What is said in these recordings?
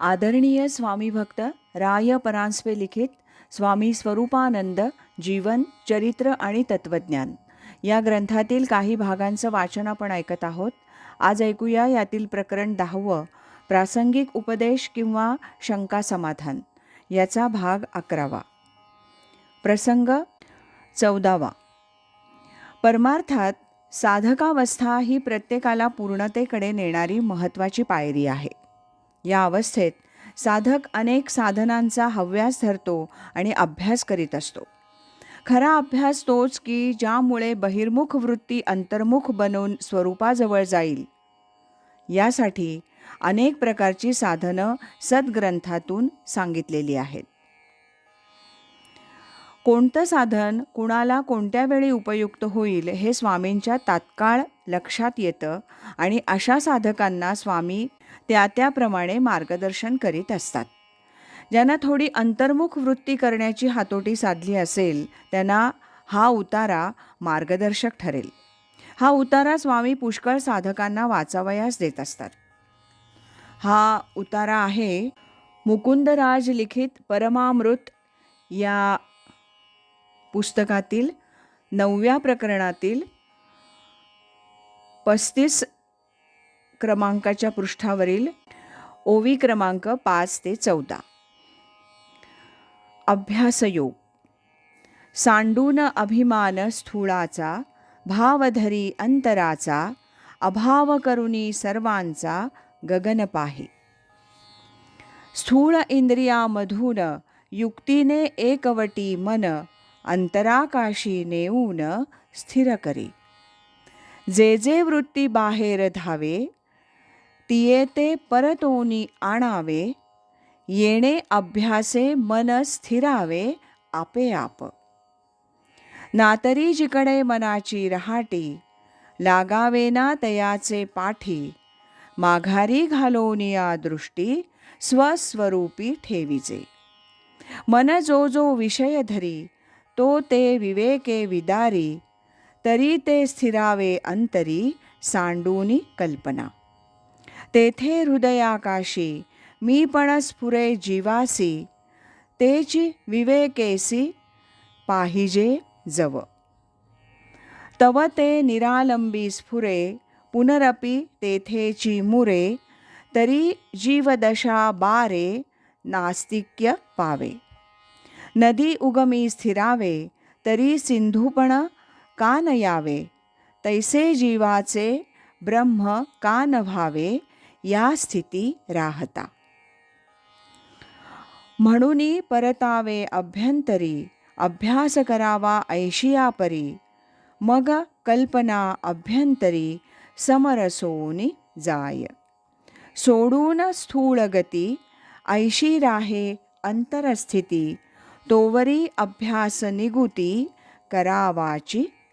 आदरणीय स्वामी भक्त राय परांजपे लिखित स्वामी स्वरूपानंद जीवन चरित्र आणि तत्वज्ञान. या ग्रंथातील काही भागांचं वाचन आपण ऐकत आहोत. आज ऐकूया यातील प्रकरण दहावं प्रासंगिक उपदेश किंवा शंका समाधान. याचा भाग अकरावा. प्रसंग चौदावा. परमार्थात साधकावस्था ही प्रत्येकाला पूर्णतेकडे नेणारी महत्त्वाची पायरी आहे. या अवस्थेत साधक अनेक साधनांचा हव्यास धरतो आणि अभ्यास करीत असतो. खरा अभ्यास तोच की ज्यामुळे बहिर्मुख वृत्ती अंतर्मुख बनवून स्वरूपाजवळ जाईल. यासाठी अनेक प्रकारची साधनं सद्ग्रंथातून सांगितलेली आहेत. कोणतं साधन कुणाला कोणत्या वेळी उपयुक्त होईल हे स्वामींच्या तात्काळ लक्षात येतं आणि अशा साधकांना स्वामी त्या त्याप्रमाणे मार्गदर्शन करीत असतात. ज्यांना थोडी अंतर्मुख वृत्ती करण्याची हातोटी साधली असेल त्यांना हा उतारा मार्गदर्शक ठरेल. हा उतारा स्वामी पुष्कळ साधकांना वाचावयास देत असतात. हा उतारा आहे मुकुंदराज लिखित परमामृत या पुस्तकातील नवव्या प्रकरणातील पस्तीस क्रमांकाच्या पृष्ठावरील ओवी क्रमांक पाच ते चौदा. अभ्यासयोग. सांडून अभिमान स्थूळाचा भावधरी अंतराचा अभाव करुणी सर्वांचा गगन पाहे. स्थूळ इंद्रियामधून युक्तीने एकवटी मन अंतराकाशी नेऊन स्थिर करे. जे जे वृत्ती बाहेर धावे तिये ते परतोनी आणावे येणे अभ्यासे मन स्थिरावे आपे आप. नातरी जिकडे मनाची रहाटी लागावे ना तयाचे पाठी माघारी घालोनिया दृष्टी स्वस्वरूपी ठेवीचे मन जो जो विषय धरी तो ते विवेके विदारी तरी ते स्थिरावे अंतरी सांडूनी कल्पना. तेथे हृदयाकाशी मी पण स्फुरे जीवासी तेची विवेकेसी पाहिजे जव. तव ते निरालंबी स्फुरे पुनरपी तेथेची मुरे तरी जीवदशा बारे नास्तिक्य पावे. नदी उगमी स्थिरावे तरी सिंधूपण का न यावे? तैसे जीवाचे ब्रह्म का न व्हावे या स्थिती राहता. म्हणून परतावे अभ्यंतरी अभ्यास करावा ऐशियापरी मग कल्पना अभ्यंतरी समरसोनी जाय. सोडून स्थूळ गती ऐशी राहे अंतरस्थिती तोवरी अभ्यास निगुती करावाची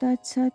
তাচ্ছাত